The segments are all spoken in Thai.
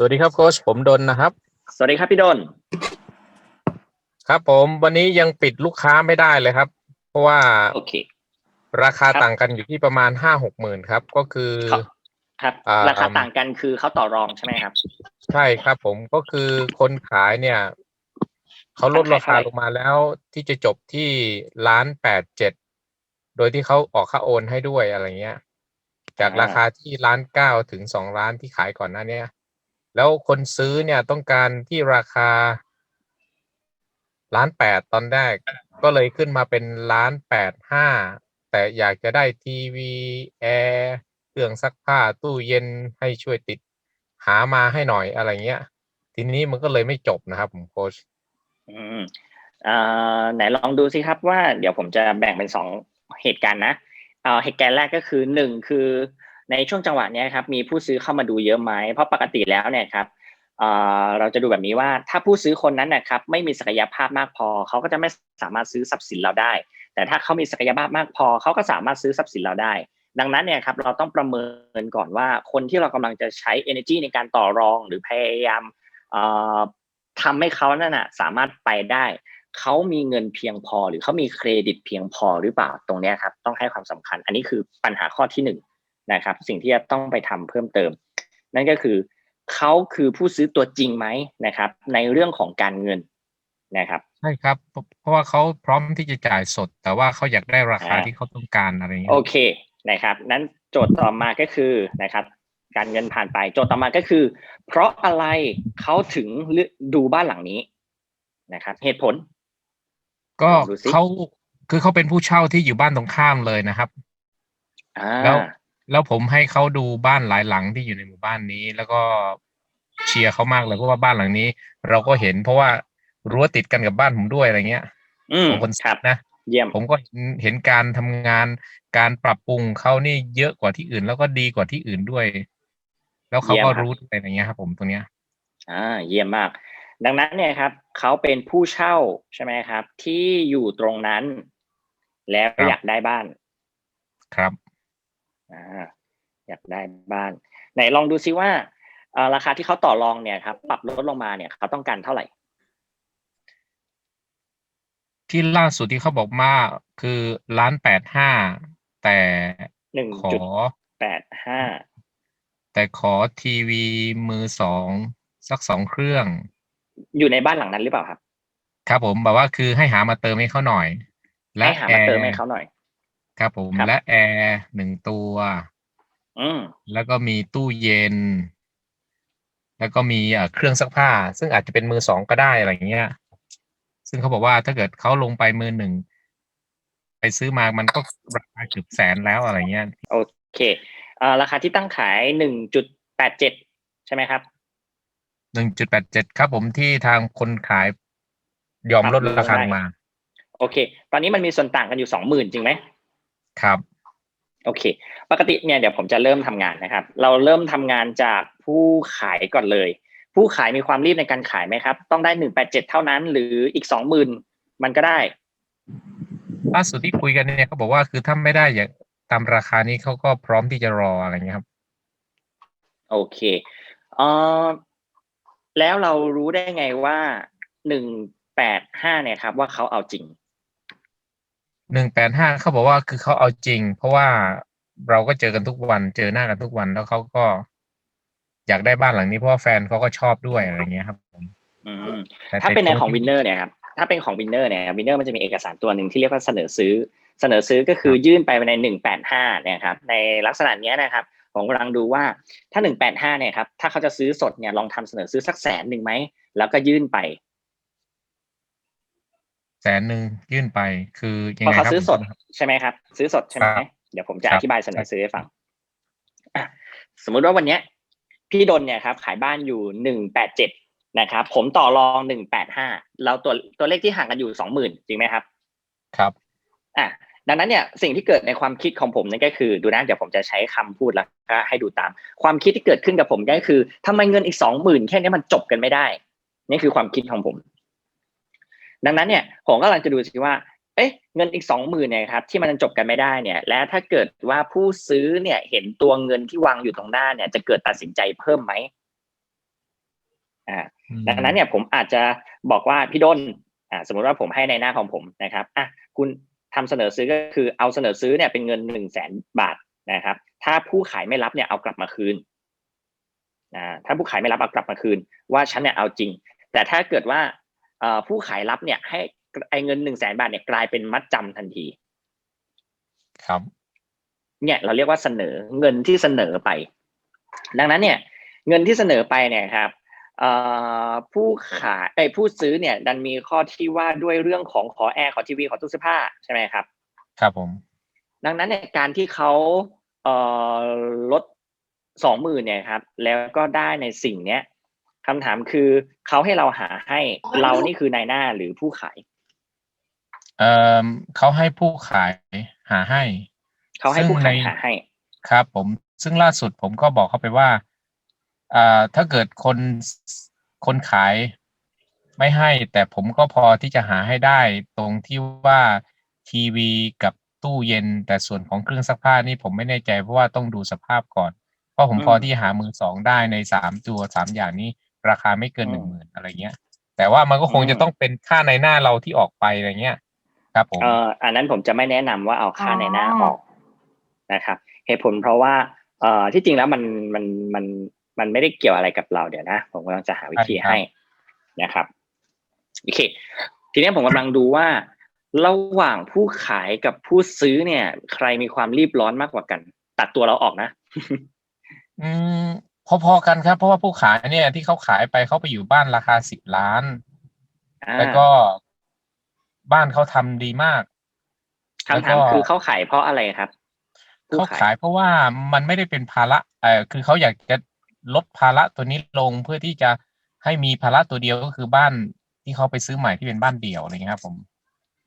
สวัสดีครับโค้ชผมดนนะครับ สวัสดีครับพี่ดน ครับผมวันนี้ยังปิดลูกค้าไม่ได้เลยครับ เพราะว่าโอเค ราคาครับต่างกันอยู่ที่ประมาณห้าหกหมื่นครับ ก็คือ ครับครับอ่าราคาต่างกันคือเขาต่อรองใช่ไหมครับ ใช่ครับผมก็คือคนขายเนี่ยเขาลดราคาขายเท่าไหร่ลงมาแล้วที่จะจบที่ล้านแปดเจ็ดโดยที่เขาออกค่าโอนให้ด้วยอะไรเงี้ย จากราคาที่ล้านเก้าถึงสองล้านที่ขายก่อนหน้าเนี้ย แล้วคนซื้อเนี่ยต้องการที่ราคาล้านแปดตอนแรก ก็เลยขึ้นมาเป็นล้านแปดห้าแต่อยากจะได้ทีวีแอร์เครื่องซักผ้าตู้เย็นให้ช่วยติดหามาให้หน่อยอะไรเงี้ย ทีนี้มันก็เลยไม่จบนะครับผมโค้ชอืมอ่าไหนลองดูสิครับว่าเดี๋ยวผมจะแบ่งเป็นสองเหตุการณ์นะเอ่าเหตุการณ์แรกก็คือหนึ่งคือ ในช่วงจังหวะนี้ครับมีผู้ซื้อเข้ามาดูเยอะไหมเพราะปกติแล้วเนี่ยครับเราจะดูแบบนี้ว่าถ้าผู้ซื้อคนนั้นนะครับไม่มีศักยภาพมากพอ เขาก็จะไม่สามารถซื้อทรัพย์สินเราได้ แต่ถ้าเขามีศักยภาพมากพอ เขาก็สามารถซื้อทรัพย์สินเราได้ ดังนั้นเนี่ยครับเราต้องประเมินก่อนว่าคนที่เรากำลังจะใช้ energy ในการต่อรองหรือพยายามเอ่อทำให้เขานั่นน่ะสามารถไปได้เขามีเงินเพียงพอ หรือเขามีเครดิตเพียงพอหรือเปล่าตรงนี้ครับต้องให้ความสำคัญ อันนี้คือปัญหาข้อที่หนึ่ง นะครับ สิ่งที่จะต้องไปทำเพิ่มเติม นั่นก็คือเขาคือผู้ซื้อตัวจริงไหมนะครับ ในเรื่องของการเงินนะครับใช่ครับ เพราะเพราะว่าเขาพร้อมที่จะจ่ายสด แต่ว่าเขาอยากได้ราคาอ่าที่เขาต้องการอะไรเงี้ยโอเคนะครับ นั้นโจทย์ต่อมาก็คือนะครับ การเงินผ่านไปโจทย์ต่อมาก็คือ เพราะอะไรเขาถึงเลือกดูบ้านหลังนี้นะครับ เหตุผล ก็ดูสิเขาคือเขาเป็นผู้เช่าที่อยู่บ้านตรงข้ามเลยนะครับอ่าแล้ว แล้วผมให้เขาดูบ้านหลายหลังที่อยู่ในหมู่บ้านนี้ แล้วก็เชียร์เขามากเลยเพราะว่าบ้านหลังนี้ เราก็เห็นเพราะว่ารั้วติดกันกับบ้านผมด้วยอะไรเงี้ยอืมผมคนครับนะเยี่ยมผมก็เห็นเห็นการทำงานการปรับปรุงเขานี่เยอะกว่าที่อื่น แล้วก็ดีกว่าที่อื่นด้วย แล้วเขาเยี่ยมก็ครับรู้อะไรอย่างเงี้ยครับ ผมตรงเนี้ย อ่า เยี่ยมมาก ดังนั้นเนี่ยครับเขาเป็นผู้เช่าใช่ไหมครับ ที่อยู่ตรงนั้น แล้วครับอยากได้บ้าน ครับ อ่าอยากได้บ้าน ไหนลองดูซิว่าเอ่อราคาที่เขาต่อรองเนี่ยครับ ปรับลดลงมาเนี่ยเขาต้องการเท่าไหร่ ที่ล่าสุดที่เขาบอกมาคือล้านแปดห้าแต่หนึ่งขอจุดแปดห้าแต่ขอทีวีมือสองสักสองเครื่อง อยู่ในบ้านหลังนั้นหรือเปล่าครับ ครับผมแบบว่าคือให้หามาเติมให้เขาหน่อย และให้หาแอมาเติมร์ให้เขาหน่อย ครับผมครับ และแอร์หนึ่งตัว อืม แล้วก็มีตู้เย็น แล้วก็มีเอ่อเครื่องซักผ้า ซึ่งอาจจะเป็นมือสองก็ได้อะไรอย่างเงี้ย ซึ่งเขาบอกว่าถ้าเกิดเขาลงไปมือหนึ่งไปซื้อมามันก็ราคาเกือบแสนแล้วอะไรเงี้ย โอเคเอ่อราคาที่ตั้งขายหนึ่งจุดแปดเจ็ดใช่ไหมครับ หนึ่งจุดแปดเจ็ดครับผมที่ทางคนขายยอมลดราคาลงมา โอเค ตอนนี้มันมีส่วนต่างกันอยู่สองหมื่นจริงไหม ครับโอเค ปกติเนี่ยเดี๋ยวผมจะเริ่มทำงานนะครับ เราเริ่มทำงานจากผู้ขายก่อนเลย ผู้ขายมีความรีบในการขายไหมครับ ต้องได้หนึ่งแปดเจ็ดเท่านั้น หรืออีกสองหมื่นมันก็ได้ล่าสุดที่คุยกันเนี่ยเขาบอกว่าคือถ้าไม่ได้อย่างตามราคานี้เขาก็พร้อมที่จะรออะไรเงี้ยครับ โอเคเอ่อแล้วเรารู้ได้ไงว่าหนึ่งแปดห้าเนี่ยครับ ว่าเขาเอาจริง หนึ่งแปดห้าเขาบอกว่าคือเขาเอาจริง เพราะว่าเราก็เจอกันทุกวัน เจอหน้ากันทุกวันแล้วเขาก็ อยากได้บ้านหลังนี้เพราะว่าแฟนเขาก็ชอบด้วยอะไรเงี้ยครับผมอืมแต่ถ้าเป็นในของตัววินเนอร์เนี่ยครับถ้าเป็นของวินเนอร์เนี่ยวินเนอร์มันจะมีเอกสารตัวหนึ่งที่เรียกว่าเสนอซื้อ เสนอซื้อก็คือยื่นไปในหนึ่งแปดห้าเนี่ยครับในลักษณะเนี้ยนะครับผมกำลังดูว่าถ้าหนึ่งแปดห้าเนี่ยครับถ้าเขาจะซื้อสดเนี่ยลองทำเสนอซื้อสักแสนหนึ่งไหมแล้วก็ยื่นไป แสนหนึ่งยื่นไปคือยังเพราะไงเขาครับซื้อสดผมใช่ไหมครับ ซื้อสดใช่ไหมครับเดี๋ยวผมจะครัอบธิบายเสนอซื้อให้ฟังครับอะสมมุติว่าวันเนี้ย พี่ดนเนี่ยครับ ขายบ้านอยู่หนึ่งแปดเจ็ดนะครับ ผมต่อรองหนึ่งแปดห้าแล้วตัวตัวเลขที่ห่างกันอยู่สองหมื่นจริงไหมครับ ครับอะดังนั้นเนี่ยสิ่งที่เกิดในความคิดของผมนั่นก็คือ ดูนะเดี๋ยวผมจะใช้คำพูดแล้วก็ให้ดูตาม ความคิดที่เกิดขึ้นกับผมก็คือทำไมเงินอีกสองหมื่นแค่นี้มันจบกันไม่ได้นี่คือความคิดของผม ดังนั้นเนี่ยผมกำลังจะดูสิว่าเอ๊ะเงินอีกสองหมื่นเนี่ยครับที่มันจบกันไม่ได้เนี่ย และถ้าเกิดว่าผู้ซื้อเนี่ยเห็นตัวเงินที่วางอยู่ตรงหน้าเนี่ย จะเกิดตัดสินใจเพิ่มไหมอ่าอืมดังนั้นเนี่ยผมอาจจะบอกว่าพี่ดนอ่าสมมติว่าผมให้ในหน้าของผมนะครับอะคุณทำเสนอซื้อก็คือเอาเสนอซื้อเนี่ยเป็นเงินหนึ่งแสนบาทนะครับ ถ้าผู้ขายไม่รับเนี่ยเอากลับมาคืนอ่าถ้าผู้ขายไม่รับเอากลับมาคืน ว่าฉันเนี่ยเอาจริง แต่ถ้าเกิดว่าเอ่อ ผู้ขายรับเนี่ย ให้ไอ้เงินหนึ่งแสนบาทเนี่ยกลายเป็นมัดจำทันที ครับ เนี่ยเราเรียกว่าเสนอเงินที่เสนอไป ดังนั้นเนี่ย เงินที่เสนอไปเนี่ยครับเอ่อผู้ขายไอ้ยผู้ซื้อเนี่ย ดันมีข้อที่ว่าด้วยเรื่องของขอแอร์ขอทีวีขอตู้เสื้อผ้าใช่ไหมครับ ครับผม ดังนั้นเนี่ยการที่เขาเอ่อลดสองหมื่นเนี่ยครับ แล้วก็ได้ในสิ่งเนี้ย คำถามคือเขาให้เราหาให้เรานี่คือนายหน้าหรือผู้ขายเอ่อเขาให้ผู้ขายหาให้ เขาให้ผู้ขายซึ่งในหาให้ ครับ ผมซึ่งล่าสุดผมก็บอกเขาไปว่าอ่าถ้าเกิดคนคนขายไม่ให้ แต่ผมก็พอที่จะหาให้ได้ตรงที่ว่าทีวีกับตู้เย็น แต่ส่วนของเครื่องซักผ้านี่ผมไม่แน่ใจเพราะว่าต้องดูสภาพก่อน เพราะผมอืมพอที่จะหามือสองได้ในสามตัวสามอย่างนี้ ราคาไม่เกินอืมหนึ่งหมื่นอะไรเงี้ย แต่ว่ามันก็คงอืมจะต้องเป็นค่าในหน้าเราที่ออกไปอะไรเงี้ย ครับผมเอ่ออันนั้นผมจะไม่แนะนำว่าเอาค่าในหน้าออกนะครับเหตุผลเพราะว่าเอ่อที่จริงแล้วมันมันมันมันไม่ได้เกี่ยวอะไรกับเราเดี๋ยวนะ ผมกำลังจะหาวิธีใช่ครับให้นะครับโอเค ทีนี้ผมกำลังดูว่า ระหว่างผู้ขายกับผู้ซื้อเนี่ย ใครมีความรีบร้อนมากกว่ากัน ตัดตัวเราออกนะ อืม พอๆกันครับ เพราะว่าผู้ขายเนี่ยที่เขาขายไปเขาไปอยู่บ้านราคาสิบล้าน อ่าแล้วก็บ้านเขาทำดีมาก คำถามแล้วก็ คือเขาขายเพราะอะไรครับผู้เขาขายเพราะว่ามันไม่ได้เป็นภาระเออคือเขาอยากจะลดภาระตัวนี้ลงเพื่อที่จะให้มีภาระตัวเดียวก็คือบ้านที่เขาไปซื้อใหม่ที่เป็นบ้านเดี่ยวอะไรเงี้ยครับผม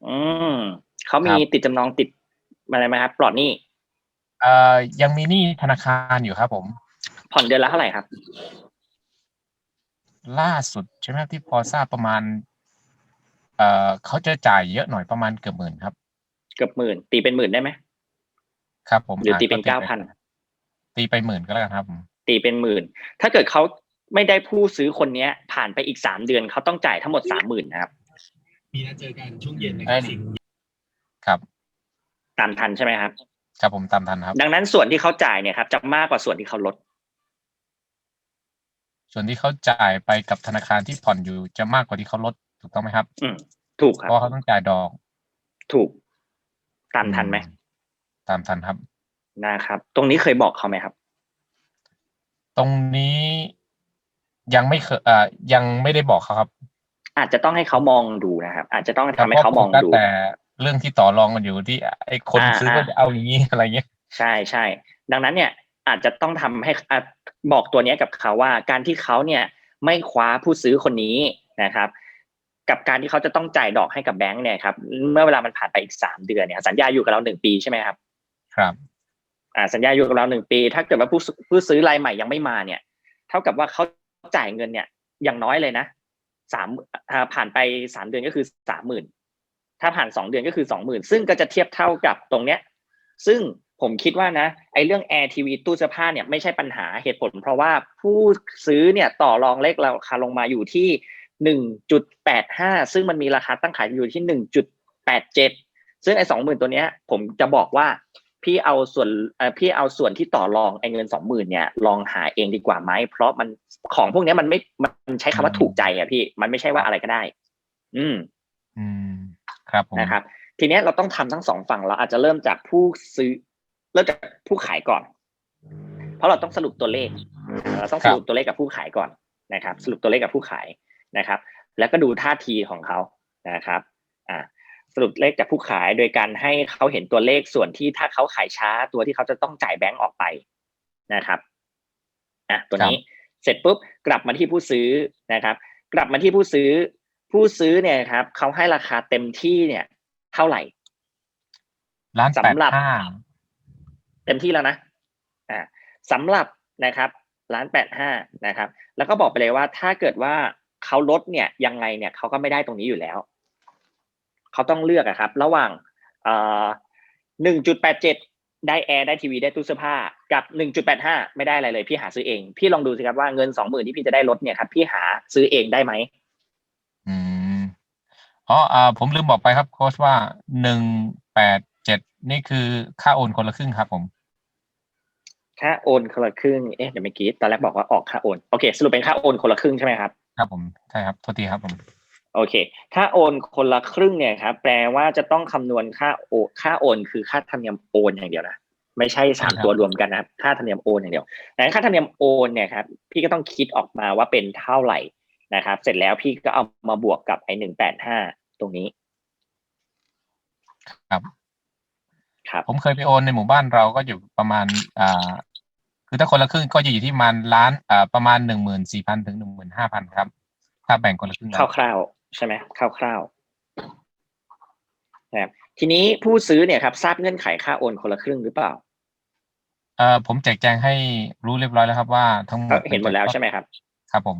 อืมเขามีครับ ติดจำนองติดอะไรไหมครับปลอดหนี้ เอ่อยังมีหนี้ธนาคารอยู่ครับผม ผ่อนเดือนละเท่าไหร่ครับ ล่าสุดใช่ไหมครับที่พอทราบประมาณ เอ่อเขาจะจ่ายเยอะหน่อยประมาณเกือบหมื่นครับ เกือบหมื่น ตีเป็นหมื่นได้ไหมครับ ผมหรือตีเป็นก็เก้าพันตีไปหมื่นก็แล้วกันครับผมตีเป็นหมื่น ถ้าเกิดเขาไม่ได้ผู้ซื้อคนเนี้ย ผ่านไปอีกสามเดือนเขาต้องจ่ายทั้งหมดสามหมื่นนะครับ มีนัดเจอกันช่วงเย็นนะคเอ้รัยบสิ่งครับ ตามทันใช่ไหมครับ ครับผมตามทันครับ ดังนั้นส่วนที่เขาจ่ายเนี่ยครับจะมากกว่าส่วนที่เขาลด ส่วนที่เขาจ่ายไปกับธนาคารที่ผ่อนอยู่จะมากกว่าที่เขาลดถูกต้องไหมครับ อืมถูกคเพรับราะเขาต้องจ่ายดอก ถูก ตามทันไหมอืตามทันครับนะครับ ตรงนี้เคยบอกเขาไหมครับ ตรงนี้ยังไม่เคยเอ่อยังไม่ได้บอกเขาครับ อาจจะต้องให้เขามองดูนะครับ อาจจะต้องทำให้พระเขามองโฟกัสดูแต่เรื่องที่ต่อรองกันอยู่ที่ไอ้คนอ่าซื้อก็อ่าจะเอาอย่างนี้อะไรเงี้ยใช่ใช่ดังนั้นเนี่ย อาจจะต้องทำให้อะบอกตัวเนี้ยกับเขาว่า การที่เขาเนี่ยไม่คว้าผู้ซื้อคนนี้นะครับ กับการที่เขาจะต้องจ่ายดอกให้กับแบงค์เนี่ยครับเมื่อเวลามันผ่านไปอีกสามเดือนเนี่ยสัญญาอยู่กับเราหนึ่งปีใช่ไหมครับ ครับอ่าสัญญาอยู่กับเราหนึ่งปี ถ้าเกิดว่าผู้ซื้อผู้ซื้อรายใหม่ยังไม่มาเนี่ย เท่ากับว่าเขาจ่ายเงินเนี่ย อย่างน้อยเลยนะสามอ่าผ่านไปสามเดือนก็คือสามหมื่นถ้าผ่านสองเดือนก็คือสองหมื่นซึ่งก็จะเทียบเท่ากับตรงเนี้ย ซึ่ง ผมคิดว่านะไอ้เรื่องแอร์ทีวีตู้เสื้อผ้าเนี่ยไม่ใช่ปัญหาเหตุผล เพราะว่าผู้ซื้อเนี่ยต่อรองเลขราคาลงมาอยู่ที่หนึ่งจุดแปดห้าซึ่งมันมีราคาตั้งขายอยู่ที่หนึ่งจุดแปดเจ็ดซึ่งไอ้สองหมื่นตัวเนี้ย ผมจะบอกว่าพี่เอาส่วนเอ่อพี่เอาส่วนที่ต่อรองไอ้เงินสองหมื่นเนี่ยลองหาเองดีกว่าไหมเพราะมันของพวกเนี้ยมันไม่มันใช้คำว่าถูกใจอะพี่มันไม่ใช่ว่าอะไรก็ได้ อืม อืม ครับผมนะครับ ทีเนี้ยเราต้องทำทั้งสองฝั่งเราอาจจะเริ่มจากผู้ซื้อ เริ่มจากผู้ขายก่อน เพราะเราต้องสรุปตัวเลขเราต้องสรุปตัวเลขกับผู้ขายก่อนนะครับ สรุปตัวเลขกับผู้ขายนะครับ แล้วก็ดูท่าทีของเขานะครับอ่าสรุปเลขจากผู้ขายโดยการให้เขาเห็นตัวเลขส่วนที่ถ้าเขาขายช้าตัวที่เขาจะต้องจ่ายแบงก์ออกไปนะครับอะตัวนี้เสร็จปุ๊บกลับมาที่ผู้ซื้อนะครับ กลับมาที่ผู้ซื้อ ผู้ซื้อเนี่ยครับเขาให้ราคาเต็มที่เนี่ย เท่าไหร่ร้านแปดสำหรับห้าเต็มที่แล้วนะอ่าสำหรับนะครับร้านแปดห้านะครับ แล้วก็บอกไปเลยว่าถ้าเกิดว่าเขาลดเนี่ยยังไงเนี่ยเขาก็ไม่ได้ตรงนี้อยู่แล้ว เขาต้องเลือกอะครับ ระหว่างหนึ่งจุดแปดเจ็ดได้แอร์ได้ทีวีได้ตู้เสื้อผ้ากับหนึ่งจุดแปดห้าไม่ได้อะไรเลย พี่หาซื้อเอง พี่ลองดูสิครับว่าเงินสองหมื่นที่พี่จะได้ลดเนี่ยครับพี่หาซื้อเองได้ไหมอืมอ๋ออ่าผมลืมบอกไปครับโค้ชว่าหนึ่งแปดเจ็ดนี่คือค่าโอนคนละครึ่งครับผม ค่าโอนคนละครึ่ง เอ๊ะเดี๋ยวเมื่อกี้ตอนแรกบอกว่าออกค่าโอน โอเค สรุปเป็นค่าโอนคนละครึ่งใช่ไหมครับ ครับผม ใช่ครับ โทษทีครับผม โอเค ค่าโอนคนละครึ่งเนี่ยครับ แปลว่าจะต้องคำนวณค่าโอค่าโอน คือค่าธรรมเนียมโอนอย่างเดียวนะ ไม่ใช่สามใช่ครับตัวรวมกันนะครับ ค่าธรรมเนียมโอนอย่างเดียวดังนั้นค่าธรรมเนียมโอนเนี่ยครับ พี่ก็ต้องคิดออกมาว่าเป็นเท่าไหร่นะครับ เสร็จแล้วพี่ก็เอามาบวกกับไอ้หนึ่งแปดห้าตรงนี้ ครับ ครับผมเคยไปโอนในหมู่บ้านเราก็อยู่ประมาณอ่าคือถ้าคนละครึ่งก็จะอยู่ที่ประมาณล้านอ่าประมาณหนึ่งหมื่นสี่พันถึงหนึ่งหมื่นห้าพันครับ ถ้าแบ่งคนละครึ่งคแล้วร่าวๆใช่ไหมคร่าวๆนะครับทีนี้ผู้ซื้อเนี่ยครับทราบเงื่อนไขค่าโอนคนละครึ่งหรือเปล่าเอ่อผมแจกแจงให้รู้เรียบร้อยแล้วครับว่าทั้งหมดเห็นหมดแล้วใช่ไหมครับ ครับผม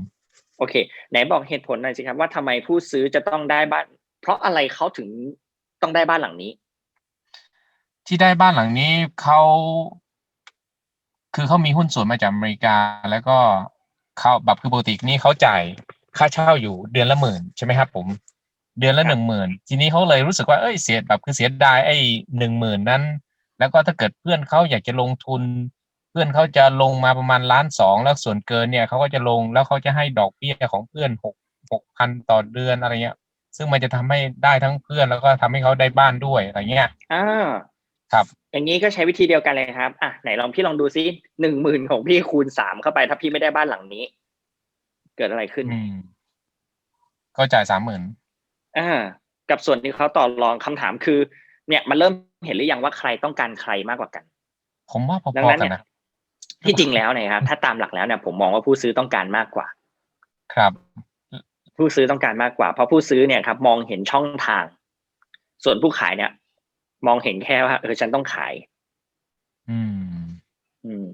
โอเค ไหนบอกเหตุผลหน่อยสิครับว่าทำไมผู้ซื้อจะต้องได้บ้าน เพราะอะไรเขาถึงต้องได้บ้านหลังนี้ ที่ได้บ้านหลังนี้เขา คือเขามีหุ้นส่วนมาจากอเมริกา แล้วก็เขาแบบคือปกตินี่เขาจ่ายค่าเช่าอยู่เดือนละหมื่นใช่ไหมครับ ผม เดือนละครับหนึ่งหมื่นทีนี้เขาเลยรู้สึกว่าเอ้ยเสียแบบคือเสียดายไอ้หนึ่งหมื่นนั้น แล้วก็ถ้าเกิดเพื่อนเขาอยากจะลงทุน เพื่อนเขาจะลงมาประมาณล้านสองแล้วส่วนเกินเนี่ยเขาก็จะลงแล้วเขาจะให้ดอกเบี้ยของเพื่อนหกหกพันต่อเดือนอะไรเงี้ย ซึ่งมันจะทำให้ได้ทั้งเพื่อนแล้วก็ทำให้เขาได้บ้านด้วยอะไรเงี้ยอ่า ครับ อย่างนี้ก็ใช้วิธีเดียวกันเลยครับ อะไหนลองพี่ลองดูซิหนึ่งหมื่นของพี่คูณสามเข้าไป ถ้าพี่ไม่ได้บ้านหลังนี้ เกิดอะไรขึ้น อืมก็จ่ายสามหมื่นอ่า กับส่วนที่เขาต่อรองคำถามคือ เนี่ยมันเริ่มเห็นหรือยังว่าใครต้องการใครมากกว่ากัน ผมว่าพดังอนั้นๆกัเนี่นยนะที่จริงแล้วเนี่ยครับถ้าตามหลักแล้วเนี่ยผมมองว่าผู้ซื้อต้องการมากกว่า ครับ ผู้ซื้อต้องการมากกว่า เพราะผู้ซื้อเนี่ยครับ มองเห็นช่องทาง ส่วนผู้ขายเนี่ย มองเห็นแค่ว่าเออฉันต้องขาย อืม อืม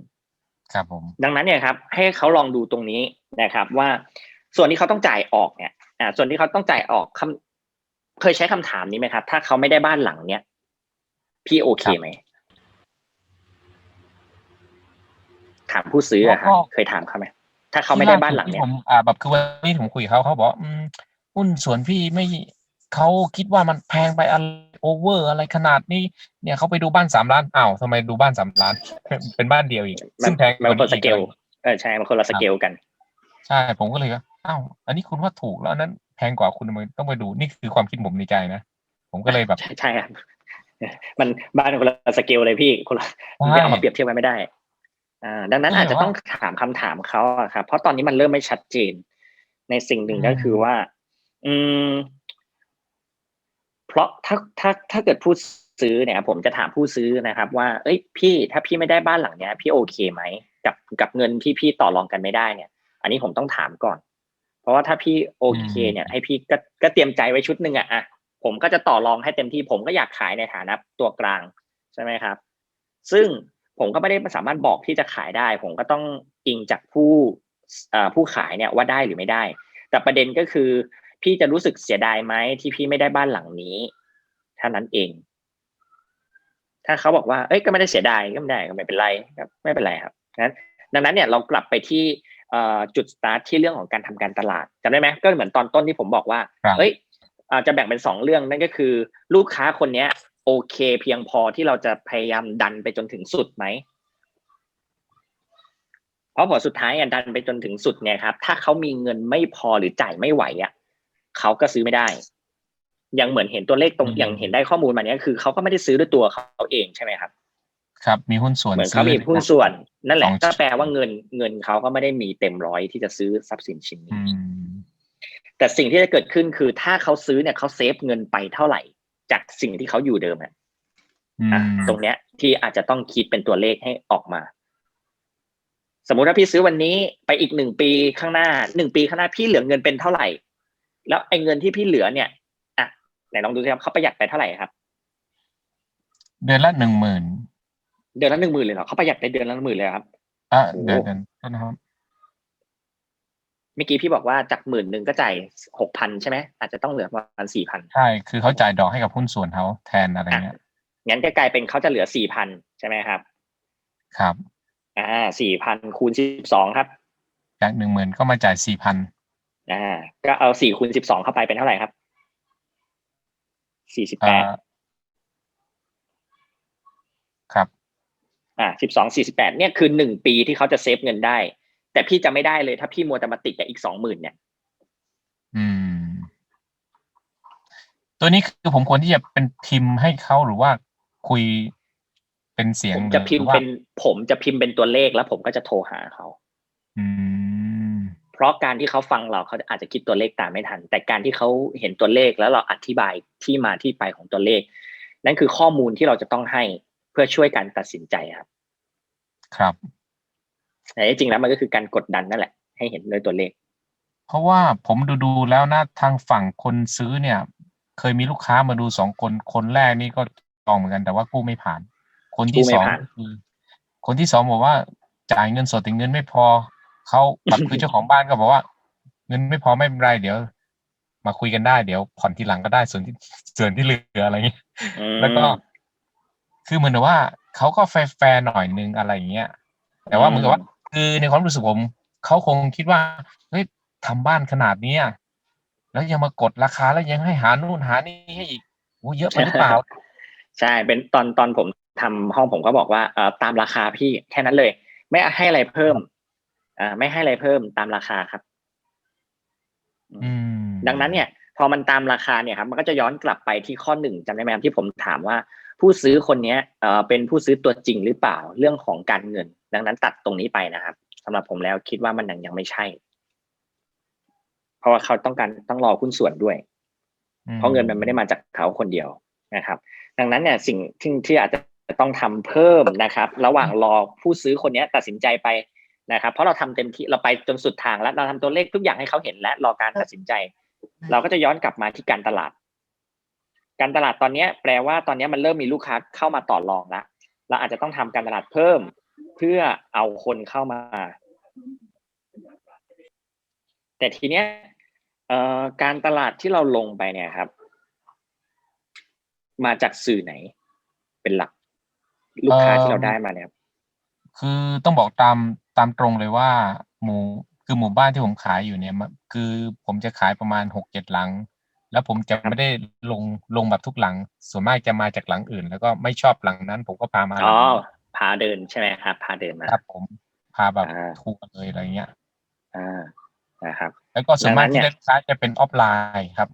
ครับผม ดังนั้นเนี่ยครับ ให้เขาลองดูตรงนี้นะครับ ว่าส่วนที่เขาต้องจ่ายออกเนี่ย อ่า ส่วนที่เขาต้องจ่ายออกคำเคยใช้คำถามนี้ไหมครับ ถ้าเขาไม่ได้บ้านหลังเนี่ยพี่โอเคไหมถามผู้ซื้ออะครับเคยถามเขาไหมถ้าเขาไม่ได้บ้านหลังเนี่ยที่ผมอ่าแบบคือวันนี้ผมคุยกับเขาเขาบอกว่าอืมหุ้นส่วนพี่ไม่เขาคิดว่ามันแพงไปอะไรโอ เวอร์อะไรขนาดนี้ เนี่ยเขาไปดูบ้านสามล้านอ้าวทำไมดูบ้านสามล้าน เป็นบ้านเดียวอีกมันซึ่งแพงมันคนละสอีเกลเออใช่มันคนละสเกลกัน ใช่ผมก็เลยว่าอ้าวอันนี้คุณว่าถูกแล้วอันนั้นแพงกว่าคุณทำไมต้องไปดูนี่คือความคิดผมในใจนะผมก็เลยแบบใช่ใช่ครับมันบ้านคนละสเกลเลยพี่คนละใช่ไม่เอามาเปรียบเทียบกันไม่ได้อ่าดังนั้นใช่อาจจะแต่ว่าต้องถามคำถามเขาอะครับเพราะตอนนี้มันเริ่มไม่ชัดเจน ในสิ่งหนึ่งอืมก็คือว่า อืม เพราะถ้าถ้าถ้าเกิดผู้ซื้อเนี่ยผมจะถามผู้ซื้อนะครับว่า เอ้ยพี่ถ้าพี่ไม่ได้บ้านหลังเนี้ย พี่โอเคไหมกับกับเงินที่พี่ต่อรองกันไม่ได้เนี่ย อันนี้ผมต้องถามก่อน เพราะว่าถ้าพี่โอเค เนี่ยให้พี่ก็ก็เตรียมใจไว้ชุดหนึ่งอะอะผมก็จะต่อรองให้เต็มที่ผมก็อยากขายในฐานะตัวกลางใช่ไหมครับ ซึ่งผมก็ไม่ได้สามารถบอกที่จะขายได้ ผมก็ต้องอิงจากผู้เอ่อผู้ขายเนี่ยว่าได้หรือไม่ได้ แต่ประเด็นก็คือ พี่จะรู้สึกเสียดายไหมที่พี่ไม่ได้บ้านหลังนี้เท่านั้นเอง ถ้าเขาบอกว่า เอ้ยก็ไม่ได้เสียดายก็ไม่ได้ก็ไม่เป็นไรครับไม่เป็นไรครับนั้นดังนั้นเนี่ยเรากลับไปที่เอ่อจุดสตาร์ทที่เรื่องของการทำการตลาดจำได้ไหมก็เหมือนตอนต้นที่ผมบอกว่าครับเอ้ยอาจจะแบ่งเป็นสองเรื่องนั่นก็คือ ลูกค้าคนเนี้ย โอเค เพียงพอที่เราจะพยายามดันไปจนถึงสุดไหมเพราะพอสุดท้ายอะดันไปจนถึงสุดเนี่ยครับ ถ้าเขามีเงินไม่พอหรือจ่ายไม่ไหวอะ เขาก็ซื้อไม่ได้ ยังเหมือนเห็นตัวเลขตรงอืมอย่างเห็นได้ข้อมูลมาเนี้ยคือเขาก็ไม่ได้ซื้อด้วยตัวเขาเองใช่ไหมครับ ครับ มีหุ้นส่วนเหมือนเขาซื้มีหุ้นส่วน นั่นแหละสองก็แปลว่าเงินเงินเขาก็ไม่ได้มีเต็มร้อยที่จะซื้อทรัพย์สินชิ้นนี้อืมแต่สิ่งที่จะเกิดขึ้นคือ ถ้าเขาซื้อเนี่ยเขาเซฟเงินไปเท่าไหร่ จากสิ่งที่เขาอยู่เดิมอะอือะมตรงเนี้ย ที่อาจจะต้องคิดเป็นตัวเลขให้ออกมา สมมุติว่าพี่ซื้อวันนี้ไปอีกหนึ่งปีข้างหน้าหนึ่งปีข้างหน้าพี่เหลือเงินเป็นเท่าไหร่ แล้วไอ้เงินที่พี่เหลือเนี่ยอะไหนลองดูสิครับเขาประหยัดไปเท่าไหร่ครับ เดือนละหนึ่งหมื่นเดือนละหนึ่งหมื่นเลยเหรอเขาประหยัดไปเดือนละหมื่นเลยเหรอครับอะโอ้เดือนเดือนนะครับเมื่อกี้พี่บอกว่าจากหมื่นหนึ่งก็จ่ายหกพันใช่ไหมอาจจะต้องเหลือประมาณสี่พันใช่คือเขาจ่ายดอกให้กับหุ้นส่วนเขาแทนอะไรเงี้ยงั้นก็กลายเป็นเขาจะเหลือสี่พันใช่ไหมครับ ครับ อ่าสี่พันคูณสิบสองครับ จากหนึ่งหมื่นก็มาจ่ายสี่พัน อ่าก็เอาสี่คูณสิบสองเข้าไปเป็นเท่าไหร่ครับสี่สิบแปดครับอ่าสิบสองสี่สิบแปดเนี่ยคือหนึ่งปีที่เขาจะเซฟเงินได้ แต่พี่จะไม่ได้เลยถ้าพี่มัวแต่มาติดกับอีกสองหมื่นเนี่ย อืม ตัวนี้คือผมควรที่จะเป็นพิมพ์ให้เขาหรือว่าคุยเป็นเสียงผมจะพิมพ์หรือว่าเป็น ผมจะพิมพ์เป็นตัวเลขแล้วผมก็จะโทรหาเขา อืม เพราะการที่เขาฟังเราเขาอาจจะคิดตัวเลขตามไม่ทัน แต่การที่เขาเห็นตัวเลขแล้วเราอธิบายที่มาที่ไปของตัวเลข นั่นคือข้อมูลที่เราจะต้องให้เพื่อช่วยการตัดสินใจครับ ครับแต่จริงๆแล้วมันก็คือการกดดันนั่นแหละ ให้เห็นด้วยตัวเลข เพราะว่าผมดูดูๆแล้วนะทางฝั่งคนซื้อเนี่ย เคยมีลูกค้ามาดูสองคนคนแรกนี่ก็จองเหมือนกันแต่ว่ากู้ไม่ผ่าน คนที่กู้ไม่สองผ่านคือคนที่สองบอกว่าจ่ายเงินสดแต่เงินไม่พอ เขาแบบคือเจ้าของบ้านก็บอกว่า เงินไม่พอไม่เป็นไรเดี๋ยว มาคุยกันได้เดี๋ยวผ่อนทีหลังก็ได้ส่วนที่ส่วนที่เหลืออะไรอย่างเงี้ยอืมแล้วก็ คือเหมือนกับว่าเขาก็แฟร์ๆหน่อยนึงอะไรอย่างเงี้ย แต่ว่าเหมือนกับว่า คือในความรู้สึกผมเขาคงคิดว่าเฮ้ยทำบ้านขนาดเนี้ยแล้วยังมากดราคาแล้วยังให้หานู่นหานี่ให้อีกโอ้เยอะไปหรือเปล่าใช่เป็นตอนตอนผมทำห้องผมก็บอกว่าเออตามราคาพี่แค่นั้นเลย ไม่ให้อะไรเพิ่ม อ่าไม่ให้อะไรเพิ่มตามราคาครับอืมดังนั้นเนี่ย พอมันตามราคาเนี่ยครับมันก็จะย้อนกลับไปที่ข้อหนึ่งจำได้ไหมครับที่ผมถามว่า ผู้ซื้อคนเนี้ยเอ่อเป็นผู้ซื้อตัวจริงหรือเปล่าเรื่องของการเงิน ดังนั้นตัดตรงนี้ไปนะครับสำหรับผมแล้วคิดว่ามันยังยังไม่ใช่ เพราะว่าเขาต้องการต้องรอหุ้นส่วนด้วย เพราะเงินมันไม่ได้มาจากเขาคนเดียวนะครับ ดังนั้นเนี่ยสิ่งที่ที่อาจจะต้องทำเพิ่มนะครับ ระหว่างรอผู้ซื้อคนเนี้ยตัดสินใจไป นะครับเพราะเราทำเต็มที่เราไปจนสุดทางแล้วเราทำตัวเลขทุกอย่างให้เขาเห็นและรอการตัดสินใจ เราก็จะย้อนกลับมาที่การตลาด การตลาดตอนเนี้ยแปลว่าตอนเนี้ยมันเริ่มมีลูกค้าเข้ามาต่อรองแล้วเราอาจจะต้องทำการตลาดเพิ่มเพื่อเอาคนเข้ามา แต่ทีเนี้ยเอ่อการตลาดที่เราลงไปเนี่ยครับ มาจากสื่อไหน เป็นหลัก ลูกค้าที่เราได้มาเนี่ยครับคือต้องบอกตาม ตามตรงเลยว่าหมู่คือหมู่บ้านที่ผมขายอยู่เนี่ยมันคือผมจะขายประมาณหกเจ็ดหลัง แล้วผมจะไม่ได้ลงลงแบบทุกหลัง ส่วนมากจะมาจากหลังอื่น แล้วก็ไม่ชอบหลังนั้น ผมก็พามาหลัอ๋งอนี้พาเดินใช่ไหมครับพาเดินมาครับ ผมพาแบบอ่าทัวร์เลยอะไรเงี้ยอ่านะครับ แล้วก็ส่วนมากดังนั้นเนี่ที่ยได้ลูกค้าจะเป็นออฟไลน์ครับ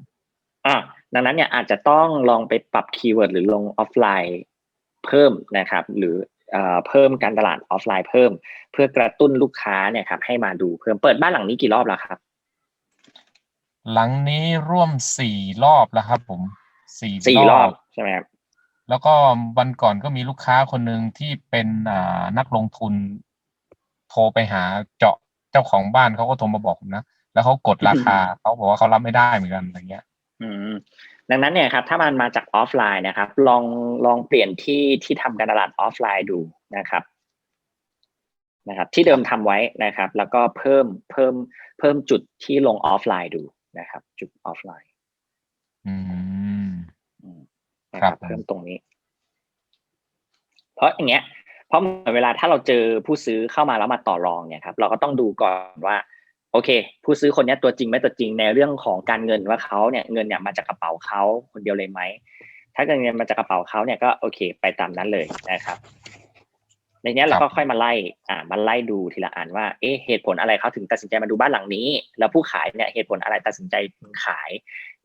อ่าดังนั้นเนี่ยอาจจะต้องลองไปปรับคีย์เวิร์ดหรือลงออฟไลน์เพิ่มนะครับ หรือ เอ่อเพิ่มการตลาดออฟไลน์เพิ่ม เพื่อกระตุ้นลูกค้าเนี่ยครับให้มาดูเพิ่มเปิดบ้านหลังนี้กี่รอบแล้วครับ หลังนี้ร่วมสี่รอบแล้วครับ ผมสี่สี่รอบใช่ไหมครับแล้วก็วันก่อนก็มีลูกค้าคนหนึ่งที่เป็นอ่านักลงทุน โทรไปหาเจาะเจ้าของบ้านเขาก็โทรมาบอกผมนะแล้วเขากดราคาเขาบอกว่าเขารับไม่ได้เหมือนกันอะไรเงี้ย อืม ดังนั้นเนี่ยครับถ้ามันมาจากออฟไลน์นะครับ ลองลองเปลี่ยนที่ที่ทำการตลาดออฟไลน์ดูนะครับนะครับ ที่เดิมทำไว้นะครับ แล้วก็เพิ่มเพิ่มเพิ่มจุดที่ลงออฟไลน์ดูนะครับ จุดออฟไลน์อืมอืมนะคครัรับบเพิ่มตรงนี้ เพราะอย่างเงี้ยเพราะเวลาถ้าเราเจอผู้ซื้อเข้ามาแล้วมาต่อรองเนี่ยครับ เราก็ต้องดูก่อนว่า โอเค ผู้ซื้อคนเนี้ยตัวจริงไหมตัวจริงในเรื่องของการเงินว่าเขาเนี่ยเงินเนี่ยมาจากกระเป๋าเขาคนเดียวเลยไหมถ้าเกิดเงินมาจากกระเป๋าเขาเนี่ยก็โอเค ไปตามนั้นเลยนะครับ ในเนี้ยเราก็ค่อยมาไล่อ่ามาไล่ดูทีละอันว่าเอ๊ะเหตุผลอะไรเขาถึงตัดสินใจมาดูบ้านหลังนี้ แล้วผู้ขายเนี่ยเหตุผลอะไรตัดสินใจขาย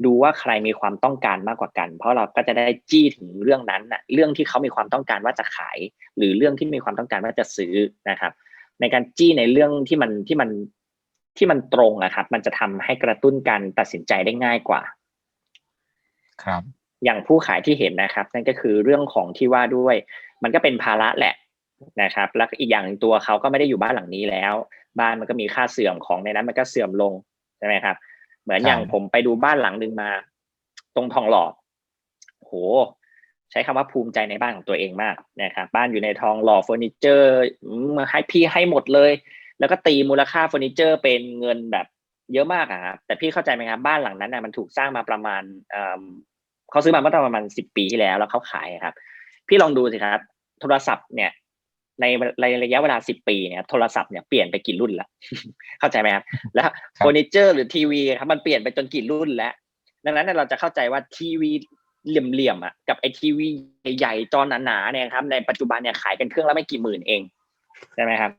ดูว่าใครมีความต้องการมากกว่ากัน เพราะเราก็จะได้จี้ถึงเรื่องนั้นน่ะเรื่องที่เขามีความต้องการว่าจะขาย หรือเรื่องที่มีความต้องการว่าจะซื้อนะครับ ในการจี้ในเรื่องที่มันที่มัน ที่มันตรงอะครับ มันจะทำให้กระตุ้นการตัดสินใจได้ง่ายกว่า ครับ อย่างผู้ขายที่เห็นนะครับ นั่นก็คือเรื่องของที่ว่าด้วย มันก็เป็นภาระแหละนะครับ แล้วอีกอย่างหนึ่งตัวเขาก็ไม่ได้อยู่บ้านหลังนี้แล้ว บ้านมันก็มีค่าเสื่อมของในนั้นมันก็เสื่อมลงใช่ไหมครับ เหมือนครับอย่างผมไปดูบ้านหลังหนึ่งมา ตรงทองหล่อโหใช้คำว่าภูมิใจในบ้านของตัวเองมากนะครับ บ้านอยู่ในทองหล่อเฟอร์นิเจอร์อืมให้พี่ให้หมดเลย แล้วก็ตีมูลค่าเฟอร์นิเจอร์เป็นเงินแบบเยอะมากอะครับแต่พี่เข้าใจไหมครับบ้านหลังนั้นน่ะมันถูกสร้างมาประมาณเอ่อเขาซื้อมาเมื่อประมาณสิบปีที่แล้ว แล้วเขาขายอะครับ พี่ลองดูสิครับ โทรศัพท์เนี่ยในในระยะเวลาสิบปีเนี่ยโทรศัพท์เนี่ยเปลี่ยนไปกี่รุ่นแล้วเข้าใจไหมครับแล้วครับเฟอร์นิเจอร์หรือทีวีครับมันเปลี่ยนไปจนกี่รุ่นแล้ว ดังนั้นเนยเราจะเข้าใจว่าทีวีเหลี่ยมๆอะกับไอทีวีใหญ่ๆจอหนาๆเนี่ยครับในปัจจุบันเนี่ยขายกันเครื่องละไม่กี่หมื่นเองใช่ไหมครับ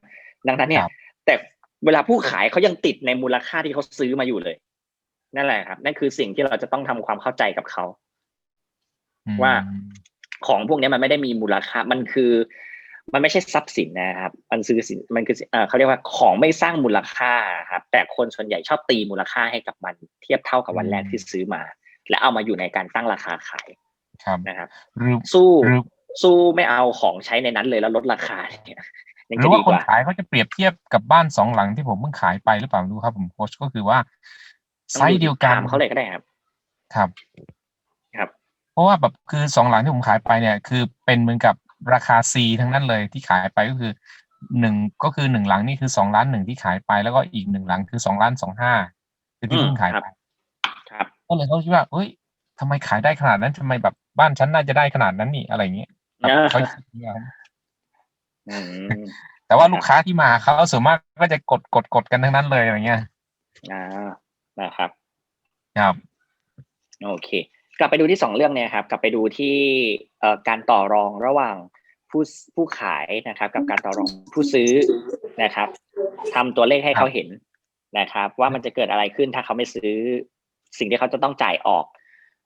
ดังนั้นเนี่ยครับ แต่เวลาผู้ขายเขายังติดในมูลค่าที่เขาซื้อมาอยู่เลย นั่นแหละครับ นั่นคือสิ่งที่เราจะต้องทำความเข้าใจกับเขาอืมว่าของพวกนี้มันไม่ได้มีมูลค่า มันคือ มันไม่ใช่ทรัพย์สินนะครับ มันซื้อสินมันคือเอ่อเขาเรียกว่าของไม่สร้างมูลค่าครับ แต่คนส่วนใหญ่ชอบตีมูลค่าให้กับมัน เทียบเท่ากับวันแรกที่ซื้อมา และเอามาอยู่ในการตั้งราคาขายครับนะครับหรือสู้หรือสู้ไม่เอาของใช้ในนั้นเลยแล้วลดราคาเนี่ยยัง หรืจะอว่าดีคกนว่าขายเขาจะเปรียบเทียบกับบ้านสองหลังที่ผมเพิ่งขายไปหรือเปล่าไม่รู้ครับ ผมโค้ชก็คือว่าไซส์เดียวกันถามเขาเลยก็ได้ครับ ครับ ครับ เพราะว่าแบบคือสองหลังที่ผมขายไปเนี่ย คือเป็นเหมือนกับราคา C ทั้งนั้นเลยที่ขายไปก็คือหนึ่งก็คือหนึ่งหลังนี่คือสองล้านหนึ่งที่ขายไปแล้วก็อีกหนึ่งหลังคือสองล้านสองห้าคือที่เพิ่งขายครับไปครับก็เลยเขาคิดว่าเอ้ยทำไมขายได้ขนาดนั้นทำไมแบบบ้านฉันน่าจะได้ขนาดนั้นนี่อะไรอย่างเงี้ยแบบอ่าเขา แต่ว่าครับลูกค้าที่มาเขาส่วนมากก็จะกดกดกดกันทั้งนั้นเลยอะไรเงี้ยอ่านะครับ ครับ โอเค กลับไปดูที่สองเรื่องเนี่ยครับ กลับไปดูที่เอ่อการต่อรองระหว่างผู้ผู้ขายนะครับ กับการต่อรองผู้ซื้อนะครับทำตัวเลขให้เขาเห็นนะครับ ว่ามันจะเกิดอะไรขึ้นถ้าเขาไม่ซื้อ สิ่งที่เขาจะต้องจ่ายออก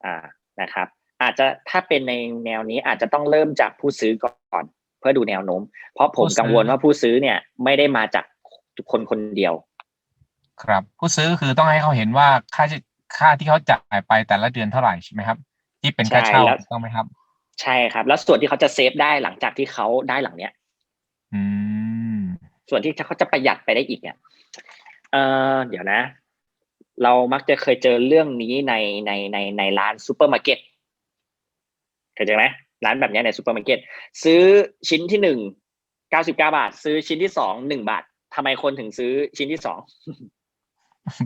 อ่านะครับ อาจจะถ้าเป็นในแนวนี้อาจจะต้องเริ่มจากผู้ซื้อก่อนเพื่อดูแนวโน้ม เพราะผมผู้ซื้อกังวลว่าผู้ซื้อเนี่ย ไม่ได้มาจากคนคนเดียว ครับ ผู้ซื้อคือต้องให้เขาเห็นว่าค่าที่ค่าที่เขาจ่ายไปแต่ละเดือนเท่าไหร่ใช่ไหมครับ ที่เป็นค่าเช่าใช่แล้วถูกต้องไหมครับ ใช่ครับ แล้วส่วนที่เขาจะเซฟได้หลังจากที่เขาได้หลังเนี้ย อืม ส่วนที่เขาจะประหยัดไปได้อีกเนี่ยเออเดี๋ยวนะ เรามักจะเคยเจอเรื่องนี้ในในในในร้านซูเปอร์มาร์เก็ตเคยเจอไหม ร้านแบบเนี้ยในซูเปอร์มาร์เก็ตซื้อชิ้นที่หนึ่งเก้าสิบเก้าบาท ซื้อชิ้นที่สองหนึ่งบาททำไมคนถึงซื้อชิ้นที่สอง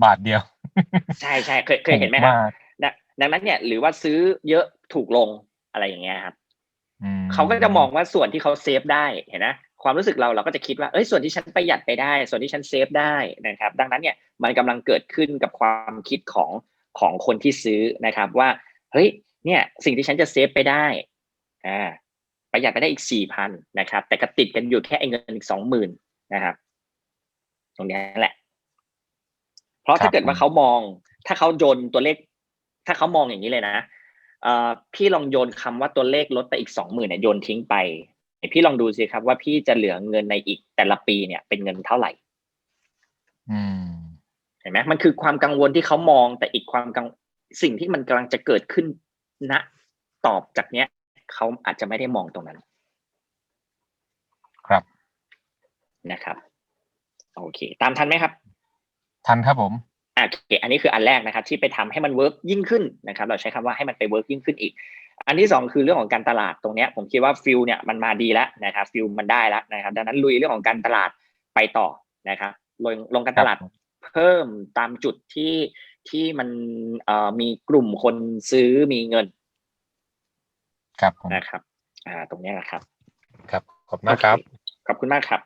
บาทเดียว ใช่ใช่เคยเคยเห็นไหมครับถูกากดังดังนั้นเนี่ยหรือว่าซื้อเยอะถูกลงอะไรอย่างเงี้ยครับอืมเขาก็จะมองว่าส่วนที่เขาเซฟได้เห็นนะความรู้สึกเราเราก็จะคิดว่าเอ้ยส่วนที่ฉันประหยัดไปได้ ส่วนที่ฉันเซฟได้นะครับ ดังนั้นเนี่ยมันกำลังเกิดขึ้นกับความคิดของของคนที่ซื้อนะครับ ว่าเฮ้ยเนี่ยสิ่งที่ฉันจะเซฟไปได้ อ่าประหยัดไปได้อีกสี่พันนะครับ แต่ก็ติดกันอยู่แค่ไอ้เงินอีกสองหมื่นนะครับ ตรงนี้แหละ เพราะถ้าเกิดว่าเขามอง ถ้าเขาโยนตัวเลข ถ้าเขามองอย่างนี้เลยนะเอ่อพี่ลองโยนคำว่าตัวเลขลดไปอีกสองหมื่นเนี่ยโยนทิ้งไป พี่ลองดูสิครับ ว่าพี่จะเหลือเงินในอีกแต่ละปีเนี่ย เป็นเงินเท่าไหร่อืมเห็นไหมมันคือความกังวลที่เขามองแต่อีกความกังสิ่งที่มันกำลังจะเกิดขึ้นณตอบจากเนี้ย เขาอาจจะไม่ได้มองตรงนั้น ครับนะครับ โอเค ตามทันไหมครับ ทันครับผมอะโอเค อันนี้คืออันแรกนะครับ ที่ไปทำให้มันเวิร์กยิ่งขึ้นนะครับ เราใช้คำว่าให้มันไปเวิร์กยิ่งขึ้นอีก อันที่สองคือเรื่องของการตลาดตรงเนี้ยผมคิดว่าฟิลเนี่ยมันมาดีแล้วนะครับฟิลมันได้แล้วนะครับ ดังนั้นลุยเรื่องของการตลาดไปต่อนะครับลงลงการตลาดครับเพิ่มตามจุดที่ที่มันเอ่อมีกลุ่มคนซื้อมีเงิน ครับผมนะครับ อ่า ตรงเนี้ยนะครับ ครับ ขอบคุณมากครับ ขอบคุณมากครับ